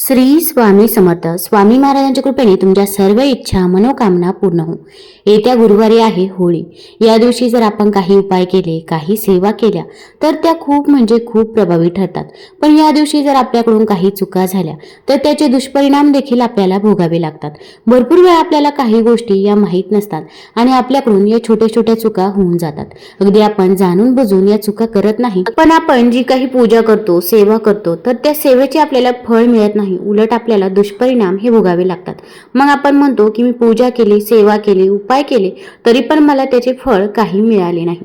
श्री स्वामी समर्थ. स्वामी महाराजांच्या कृपेने तुमच्या सर्व इच्छा मनोकामना पूर्ण हो येत्या गुरुवारी आहे होळी. या दिवशी जर आपण काही उपाय केले काही सेवा केल्या तर त्या खूप म्हणजे खूप प्रभावी ठरतात. पण या दिवशी जर आपल्याकडून काही चुका झाल्या तर त्याचे दुष्परिणाम देखील आपल्याला भोगावे लागतात. भरपूर वेळा आपल्याला काही गोष्टी या माहीत नसतात आणि आपल्याकडून या छोट्या छोट्या चुका होऊन जातात. अगदी आपण जाणून बुजून या चुका करत नाही. पण आपण जी काही पूजा करतो सेवा करतो तर त्या सेवेचे आपल्याला फळ मिळत नाही. उलट आपल्याला दुष्परिणाम हे भोगावे लागतात. मग आपण म्हणतो की मी पूजा केली सेवा केली उपाय केले तरी पण मला त्याचे फळ काही मिळाले नाही.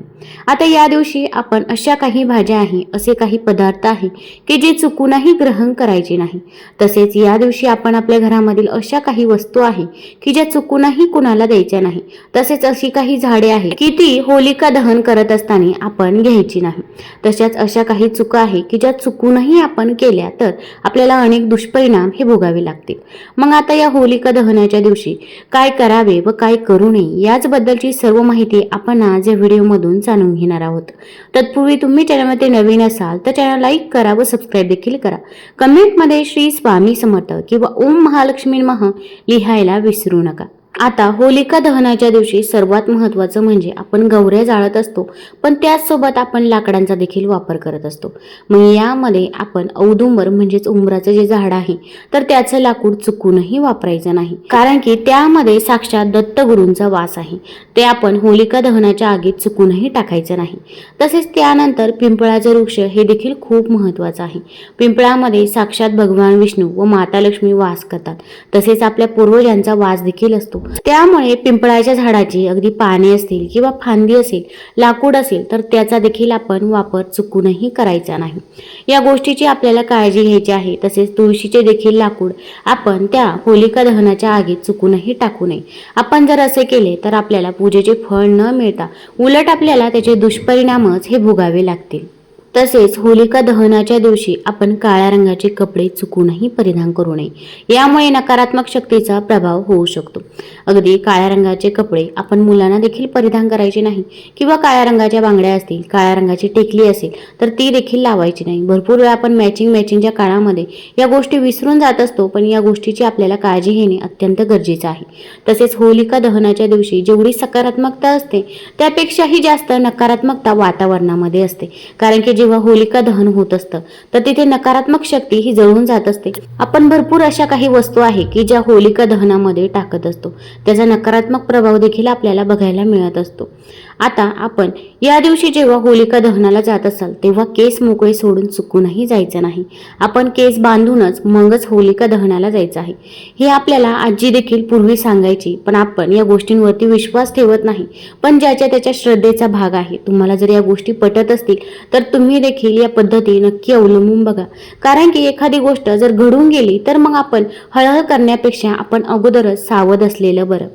आता या दिवशी आपण अशा काही भाज्या आहे असे काही पदार्थ आहे की जे चुकूनही ग्रहण करायचे नाही. तसेच या दिवशी आपण आपल्या घरामधील अशा काही वस्तू आहे की ज्या चुकूनही कुणाला द्यायच्या नाही. तसेच अशी काही झाडे आहे की ती होलिका दहन करत असताना आपण घ्यायची नाही. तशाच अशा काही चुका आहे की ज्या चुकूनही आपण केल्या तर आपल्याला अनेक दुष्परिणाम हे भोगावे लागतील. मग आता या होलिका दहनाच्या दिवशी काय करावे व काय करू नये याचबद्दलची सर्व माहिती आपण आज या व्हिडिओमधून जाणून घेणार आहोत. तत्पूर्वी तुम्ही चॅनलमध्ये नवीन असाल तर चॅनल लाईक करा व सबस्क्राईब देखील करा. कमेंटमध्ये श्री स्वामी समर्थ किंवा ओम महालक्ष्मी मह लिहायला विसरू नका. आता होलिका दहनाच्या दिवशी सर्वात महत्त्वाचं म्हणजे आपण गौऱ्या जाळत असतो पण त्याचसोबत आपण लाकडांचा देखील वापर करत असतो. मग यामध्ये आपण औदुंबर म्हणजेच उंबराचं जे झाड आहे तर त्याचं लाकूड चुकूनही वापरायचं नाही. कारण की त्यामध्ये साक्षात दत्तगुरूंचा वास आहे. ते आपण होलिका दहनाच्या आगीत चुकूनही टाकायचं नाही. तसेच त्यानंतर पिंपळाचं वृक्ष हे देखील खूप महत्त्वाचं आहे. पिंपळामध्ये साक्षात भगवान विष्णू व माता लक्ष्मी वास करतात. तसेच आपल्या पूर्वजांचा वास देखील असतो. त्यामुळे पिंपळाच्या झाडाची अगदी पाने असतील किंवा फांदी असेल लाकूड असेल तर त्याचा देखील आपण वापर चुकूनही करायचा नाही. या गोष्टीची आपल्याला काळजी घ्यायची आहे तसेच तुळशीचे देखील लाकूड आपण त्या होलिका दहनाच्या आगीत चुकूनही टाकू नये. आपण जर असे केले तर आपल्याला पूजेचे फळ न मिळता उलट आपल्याला त्याचे दुष्परिणामच हे भोगावे लागतील. तसेच होलिका दहनाच्या दिवशी आपण काळ्या रंगाचे कपडे चुकूनही परिधान करू नये. यामुळे नकारात्मक शक्तीचा प्रभाव होऊ शकतो. अगदी काळ्या रंगाचे कपडे आपण मुलांना देखील परिधान करायचे नाही किंवा काळ्या रंगाच्या बांगड्या असतील काळ्या रंगाची टेकली असेल तर ती देखील लावायची नाही. भरपूर वेळा आपण मॅचिंग मॅचिंगच्या काळामध्ये या गोष्टी विसरून जात असतो पण या गोष्टीची आपल्याला काळजी घेणे अत्यंत गरजेचं आहे. तसेच होलिका दहनाच्या दिवशी जेवढी सकारात्मकता असते त्यापेक्षाही जास्त नकारात्मकता वातावरणामध्ये असते. कारण की जे जेव्हा होलिका दहन होत असतं तर तिथे नकारात्मक शक्ती ही जळून जात असते. आपण भरपूर अशा काही वस्तू आहे की ज्या होलिका दहनामध्ये टाकत असतो. त्याचा नकारात्मक प्रभाव देखील आपल्याला बघायला मिळत असतो. आता आपण या दिवशी जेव्हा होलिका दहनाला जात असाल तेव्हा केस मोकळे सोडून चुकूनही जायचं नाही. आपण केस बांधूनच मगच होलिका दहनाला जायचं आहे. हे आपल्याला आजी देखील पूर्वी सांगायची पण आपण या गोष्टींवरती विश्वास ठेवत नाही. पण ज्याच्या त्याच्या श्रद्धेचा भाग आहे तुम्हाला जर या गोष्टी पटत असतील तर तुम्ही देखील या पद्धती नक्की अवलंबून बघा. कारण की एखादी गोष्ट जर घडून गेली तर मग आपण हळहळ करण्यापेक्षा आपण अगोदरच सावध असलेलं बरं.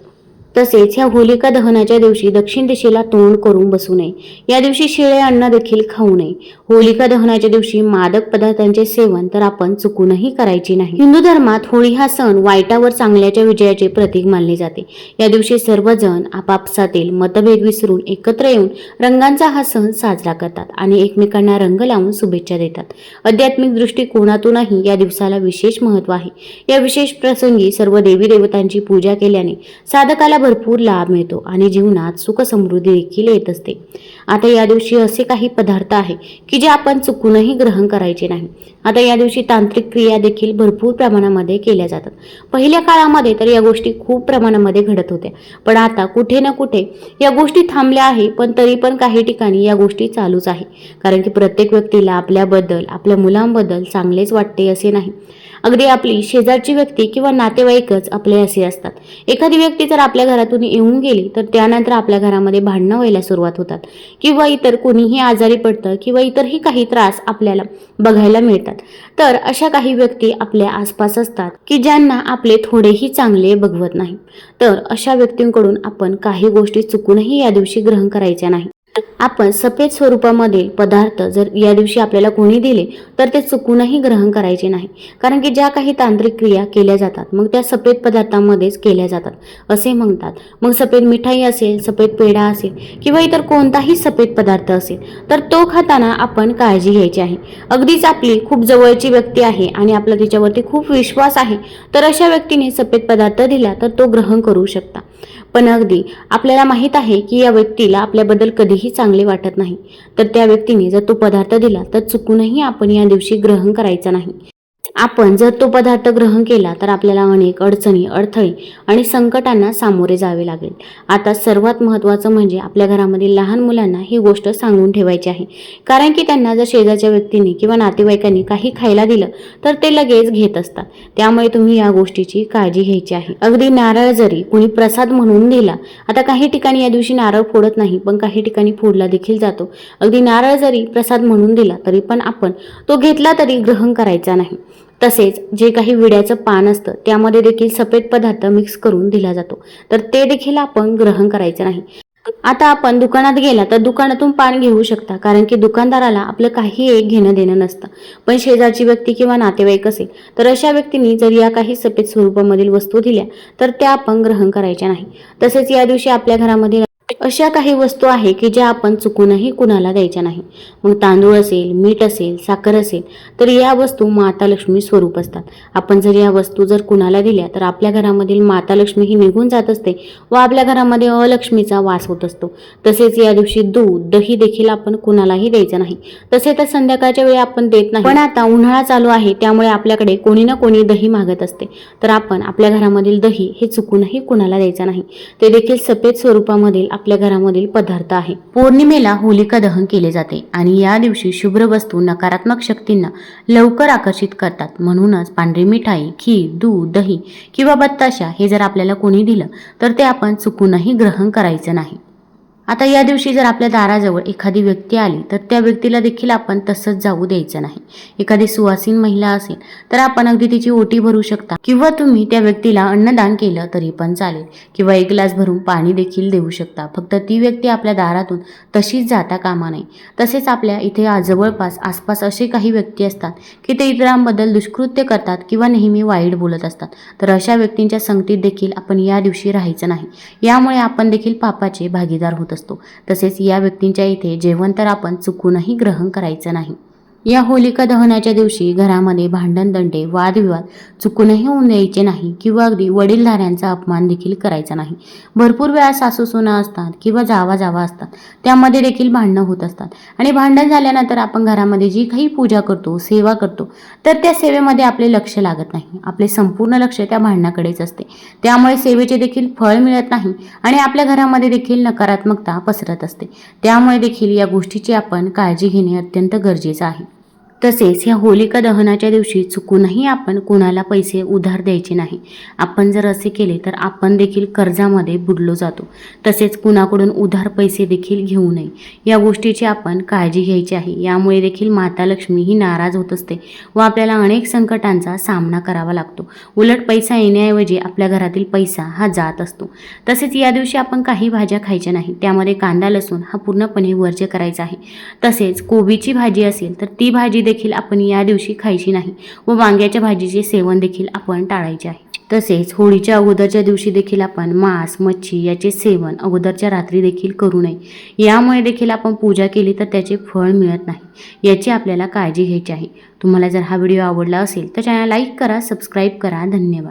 तसेच ह्या होलिका दहनाच्या दिवशी दक्षिण दिशेला तोंड करून बसू नये. या दिवशी शिळे अन्न देखील खाऊ नये. होलिका दहनाच्या दिवशी मादक पदार्थांचे सेवन तर आपण चुकूनही करायचे नाही. हिंदू धर्मात होळी हा सण वाईटावर चांगल्याच्या विजयाचे प्रतीक मानले जाते. या दिवशी सर्वजण आपापसातील मतभेद विसरून एकत्र येऊन रंगांचा हा सण साजरा करतात आणि एकमेकांना रंग लावून शुभेच्छा देतात. आध्यात्मिक दृष्टिकोनातूनही या दिवसाला विशेष महत्त्व आहे. या विशेष प्रसंगी सर्व देवी देवतांची पूजा केल्याने साधकाला भरपूर लाभ मिळतो आणि जीवनात सुख समृद्धी देखील येत असते. आता या दिवशी असे काही पदार्थ आहे की जे आपण चुकूनही ग्रहण करायचे नाही. आता या दिवशी तांत्रिक क्रिया देखील भरपूर प्रमाणामध्ये केल्या जातात. पहिल्या काळामध्ये तर या गोष्टी खूप प्रमाणामध्ये घडत होत्या. पण आता कुठे ना कुठे या गोष्टी थांबल्या आहे पण तरी पण काही ठिकाणी या गोष्टी चालूच आहे. कारण की प्रत्येक व्यक्तीला आपल्याबद्दल आपल्या मुलांबद्दल चांगलेच वाटते असे नाही. अगदी आपली शेजारची व्यक्ती किंवा नातेवाईकच आपले असे असतात. एखादी व्यक्ती जर आपल्या घरातून येऊन गेली तर त्यानंतर आपल्या घरामध्ये भांडणं व्हायला सुरुवात होतात. किंवा इतर कोणीही आजारी पडतं किंवा इतरही काही त्रास आपल्याला बघायला मिळतात. तर अशा काही व्यक्ती आपल्या आसपास असतात की ज्यांना आपले थोडेही चांगले बघवत नाही. तर अशा व्यक्तींकडून आपण काही गोष्टी चुकूनही या दिवशी ग्रहण करायच्या नाही. आपण सफेद स्वरूपामधील पदार्थ जर या दिवशी आपल्याला कोणी दिले तर ते चुकूनही ग्रहण करायचे नाही. कारण की ज्या काही तांत्रिक क्रिया केल्या जातात मग त्या सफेद पदार्थांमध्येच केल्या जातात. असे म्हणतात मग सफेद मिठाई असेल सफेद पेढा असेल किंवा इतर कोणताही सफेद पदार्थ असेल तर तो खाताना आपण काळजी घ्यायची आहे. अगदीच आपली खूप जवळची व्यक्ती आहे आणि आपला तिच्यावरती खूप विश्वास आहे तर अशा व्यक्तीने सफेद पदार्थ दिला तर तो ग्रहण करू शकता. पण अगदी आपल्याला माहीत आहे की या व्यक्तीला आपल्याबद्दल कधीही चांगले वाटत नाही. तर त्या व्यक्तीने जर तो पदार्थ दिला तर चुकूनही आपण या दिवशी ग्रहण करायचं नाही. आपण जर तो पदार्थ ग्रहण केला तर आपल्याला अनेक अडचणी अडथळे आणि संकटांना सामोरे जावे लागेल. आता सर्वात महत्त्वाचं म्हणजे आपल्या घरामधील लहान मुलांना ही गोष्ट सांगून ठेवायची आहे. कारण की त्यांना जर शेजारच्या व्यक्तीने किंवा नातेवाईकांनी काही खायला दिलं तर ते लगेच घेत असतात. त्यामुळे तुम्ही या गोष्टीची काळजी घ्यायची आहे. अगदी नारळ जरी कुणी प्रसाद म्हणून दिला आता काही ठिकाणी या दिवशी नारळ फोडत नाही पण काही ठिकाणी फोडला देखील जातो. अगदी नारळ जरी प्रसाद म्हणून दिला तरी पण आपण तो घेतला तरी ग्रहण करायचा नाही. तसेच जे काही विड्याचं पान असतं त्यामध्ये देखील सफेद पदार्थ मिक्स करून दिला जातो. तर ते देखील आपण ग्रहण करायचं नाही. आता आपण दुकानात गेला तर दुकानातून पान घेऊ शकता कारण की दुकानदाराला आपलं काही एक घेणं देणं नसतं. पण शेजारची व्यक्ती किंवा नातेवाईक असेल तर अशा व्यक्तींनी जर या काही सफेद स्वरूपामधील वस्तू दिल्या तर त्या आपण ग्रहण करायच्या नाही. तसेच या दिवशी आपल्या घरामध्ये अशा काही वस्तू आहे की ज्या आपण चुकूनही कुणाला द्यायच्या नाही. मग तांदूळ असेल मीठ असेल साखर असेल तर या वस्तू माता लक्ष्मी स्वरूप असतात. आपण जर या वस्तू जर कुणाला दिल्या तर आपल्या घरामधील माता लक्ष्मी ही निघून जात असते व आपल्या घरामध्ये अलक्ष्मीचा वास होत असतो. तसेच या दिवशी दूध दही देखील आपण कुणालाही द्यायचं नाही. तसे तर संध्याकाळच्या वेळी आपण देत नाही. पण आता उन्हाळा चालू आहे त्यामुळे आपल्याकडे कोणी ना कोणी दही मागत असते. तर आपण आपल्या घरामधील दही हे चुकूनही कुणाला द्यायचं नाही. ते देखील सफेद स्वरूपामधील आपल्या घरामधील पदार्थ आहे. पौर्णिमेला होलिका दहन केले जाते आणि या दिवशी शुभ्र वस्तू नकारात्मक शक्तींना लवकर आकर्षित करतात. म्हणूनच पांढरी मिठाई खीर दूध दही किंवा बत्ताशा हे जर आपल्याला कोणी दिलं तर ते आपण चुकूनही ग्रहण करायचं नाही. आता या दिवशी जर आपल्या दाराजवळ एखादी व्यक्ती आली तर त्या व्यक्तीला देखील आपण तसंच जाऊ द्यायचं नाही. एखादी सुवासीन महिला असेल तर आपण अगदी तिची ओटी भरू शकता. किंवा तुम्ही त्या व्यक्तीला अन्नदान केलं तरी पण चालेल. किंवा एक ग्लास भरून पाणी देखील देऊ शकता. फक्त ती व्यक्ती आपल्या दारातून तशीच जाता कामा नये. तसेच आपल्या इथे जवळपास आसपास असे काही व्यक्ती असतात की ते इतरांबद्दल दुष्कृत्य करतात किंवा नेहमी वाईट बोलत असतात. तर अशा व्यक्तींच्या संगतीत देखील आपण या दिवशी राहायचं नाही. यामुळे आपण देखील पापाचे भागीदार होत असतो. तसेच या व्यक्तींच्या इथे जेवण तर आपण चुकूनही ग्रहण करायचं नाही. या होलिका दहनाच्या दिवशी घरामध्ये भांडणदंडे वादविवाद चुकूनही होऊन द्यायचे नाही किंवा अगदी वडीलधाऱ्यांचा अपमान देखील करायचा नाही. भरपूर वेळा सासू सुना असतात किंवा जावा जावा असतात. त्यामध्ये देखील भांडणं होत असतात. आणि भांडण झाल्यानंतर आपण घरामध्ये जी काही पूजा करतो सेवा करतो तर त्या सेवेमध्ये आपले लक्ष लागत नाही. आपले संपूर्ण लक्ष त्या भांडणाकडेच असते. त्यामुळे सेवेचे देखील फळ मिळत नाही आणि आपल्या घरामध्ये देखील नकारात्मकता पसरत असते. त्यामुळे देखील या गोष्टीची आपण काळजी घेणे अत्यंत गरजेचं आहे. तसेच ह्या होलिका दहनाच्या दिवशी चुकूनही आपण कुणाला पैसे उधार द्यायचे नाही. आपण जर असे केले तर आपण देखील कर्जामध्ये बुडलो जातो. तसेच कुणाकडून उधार पैसे देखील घेऊ नये. या गोष्टीची आपण काळजी घ्यायची आहे. यामुळे देखील माता लक्ष्मी ही नाराज होत असते व आपल्याला अनेक संकटांचा सामना करावा लागतो. उलट पैसा येण्याऐवजी आपल्या घरातील पैसा हा जात असतो. तसेच या दिवशी आपण काही भाज्या खायच्या नाही. त्यामध्ये कांदा लसूण हा पूर्णपणे वर्ज्य करायचा आहे. तसेच कोबीची भाजी असेल तर ती भाजी देखील आपण या दिवशी खायची नाही. व वांग्याच्या भाजीचे सेवन देखील आपण टाळायचे आहे. तसेच होळीच्या अगोदरच्या दिवशी देखील आपण मांस मच्छी याचे सेवन अगोदरच्या रात्री देखील करू नये. यामुळे देखील आपण पूजा केली तर त्याचे फळ मिळत नाही. याची आपल्याला काळजी घ्यायची आहे. तुम्हाला जर हा व्हिडिओ आवडला असेल तर चॅनल लाईक करा सबस्क्राईब करा. धन्यवाद.